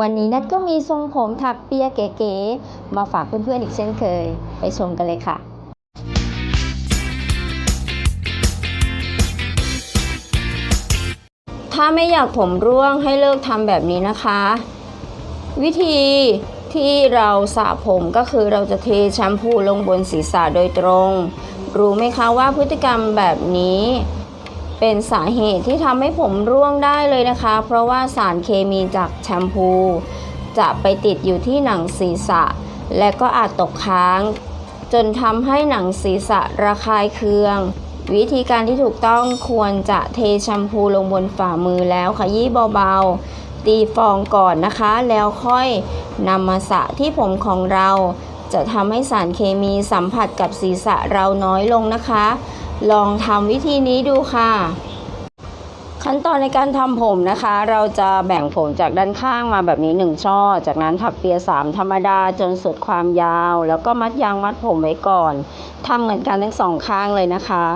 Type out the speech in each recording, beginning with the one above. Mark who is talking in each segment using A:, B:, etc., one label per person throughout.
A: วันนี้นัดก็มีทรงผมถักเปียเก๋ๆมาฝากเพื่อนๆอีกเช่นเคย ไปชมกันเลยค่ะถ้าไม่อยากผมร่วงให้เลิกทำแบบนี้นะคะ วิธีที่เราสระผมก็คือเราจะเทแชมพูลงบนศีรษะโดยตรง รู้ไหมคะว่าพฤติกรรมแบบนี้ เป็นสาเหตุที่ทำให้ผมร่วงได้เลยนะคะ เพราะว่าสารเคมีจากแชมพู จะไปติดอยู่ที่หนังศีรษะ และก็อาจตกค้าง จนทำให้หนังศีรษะระคายเคือง วิธีการที่ถูกต้องควรจะเทแชมพูลงบนฝ่ามือแล้วขยี้เบาๆ ตีฟองก่อนนะคะ แล้วค่อยนำมาสระที่ผมของเรา จะทำให้สารเคมีสัมผัสกับศีรษะเราน้อยลงนะคะ ลองทำวิธีนี้ดูค่ะ ขั้นตอนในการทำผมนะคะ เราจะแบ่งผมจากด้านข้างมาแบบนี้หนึ่งช่อ จากนั้นถักเปียสามธรรมดาจนสุดความยาว แล้วก็มัดยางมัดผมไว้ก่อนทำเหมือนกันทั้งสองข้างเลยนะคะ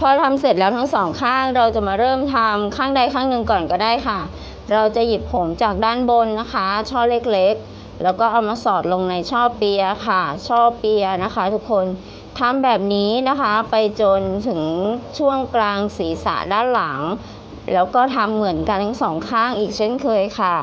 A: พอทำเสร็จแล้วทั้งสองข้างเราจะมาเริ่มทำข้างใดข้างหนึ่งก่อนก็ได้ค่ะ เราจะหยิบผมจากด้านบนนะคะ ช่อเล็กๆ แล้วก็เอามาสอดลงในช่อเปียค่ะ ช่อเปียนะคะทุกคนทำแบบนี้นะคะไปจนถึงช่วงกลางศีรษะด้านหลัง แล้วก็ทำเหมือนกันทั้งสองข้างอีกเช่นเคยค่ะ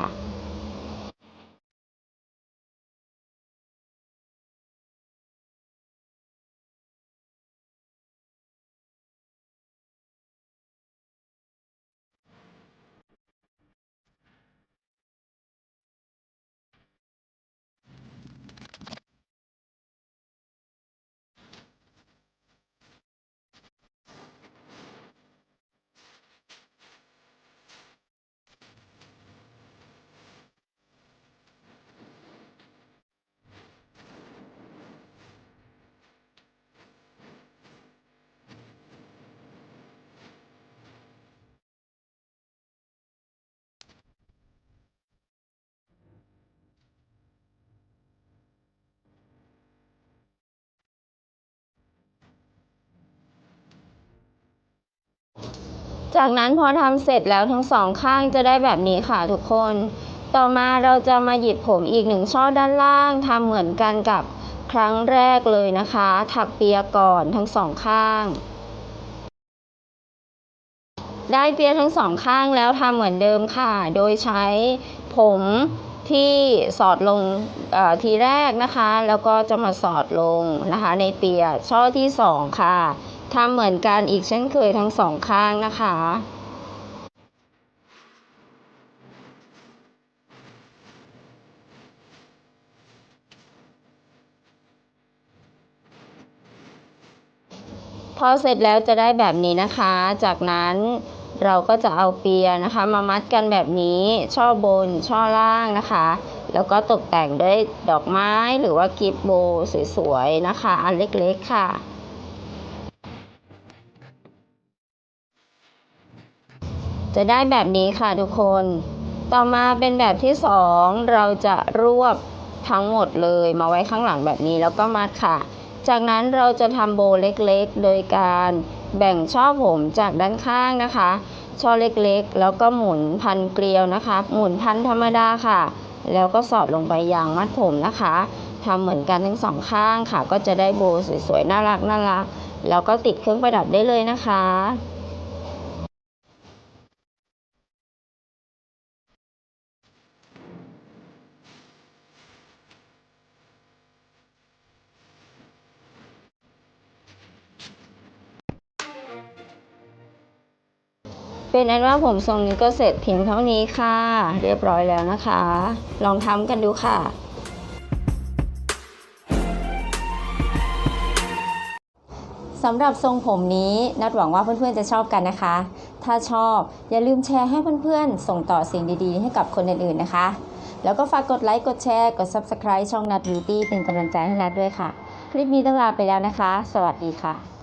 A: จากนั้นพอทำเสร็จแล้วทั้งสองข้างจะได้แบบนี้ค่ะทุกคน ต่อมาเราจะมาหยิบผมอีกหนึ่งช่อด้านล่างทำเหมือนกันกับครั้งแรกเลยนะคะ ถักเปียก่อนทั้งสองข้าง ได้เปียทั้งสองข้างแล้วทำเหมือนเดิมค่ะ โดยใช้ผมที่สอดลงทีแรกนะคะ แล้วก็จะมาสอดลงนะคะ ในเปียช่อที่สองค่ะ ทำเหมือนกันอีกเช่นเคยทั้งสองข้างนะคะพอเสร็จแล้วจะได้แบบนี้นะคะ จากนั้นเราก็จะเอาเปียนะคะ มามัดกันแบบนี้ช่อบนช่อล่างนะคะ แล้วก็ตกแต่งด้วยดอกไม้หรือว่ากิฟโบสวยๆนะคะ อันเล็กๆค่ะ จะได้แบบนี้ค่ะทุกคน ต่อมาเป็นแบบที่สองเราจะรวบทั้งหมดเลยมาไว้ข้างหลังแบบนี้แล้วก็มัดค่ะ จากนั้นเราจะทำโบเล็กๆ โดยการแบ่งช่อผมจากด้านข้างนะคะ ช่อเล็กๆ แล้วก็หมุนพันเกลียวนะคะ หมุนพันธรรมดาค่ะ แล้วก็สอดลงไปยางมัดผมนะคะทำเหมือนกันทั้งสองข้างค่ะ ก็จะได้โบสวยๆน่ารักน่ารักแล้วก็ติดเครื่องประดับได้เลยนะคะ เป็นอันว่าผมทรงนี้ก็เสร็จเพียงเท่านี้ค่ะ เรียบร้อยแล้วนะคะ ลองทำกันดูค่ะสำหรับทรงผมนี้นัดหวังว่าเพื่อนๆจะชอบกันนะคะ ถ้าชอบอย่าลืมแชร์ให้เพื่อนๆ ส่งต่อสิ่งดีๆ ให้กับคนอื่นๆนะคะ แล้วก็ฝากกดไลค์ กดแชร์ กด Subscribe ช่องนัดบิวตี้เป็นกำลังใจให้นัดด้วยค่ะ คลิปนี้ต้องลาไปแล้วนะคะ สวัสดีค่ะ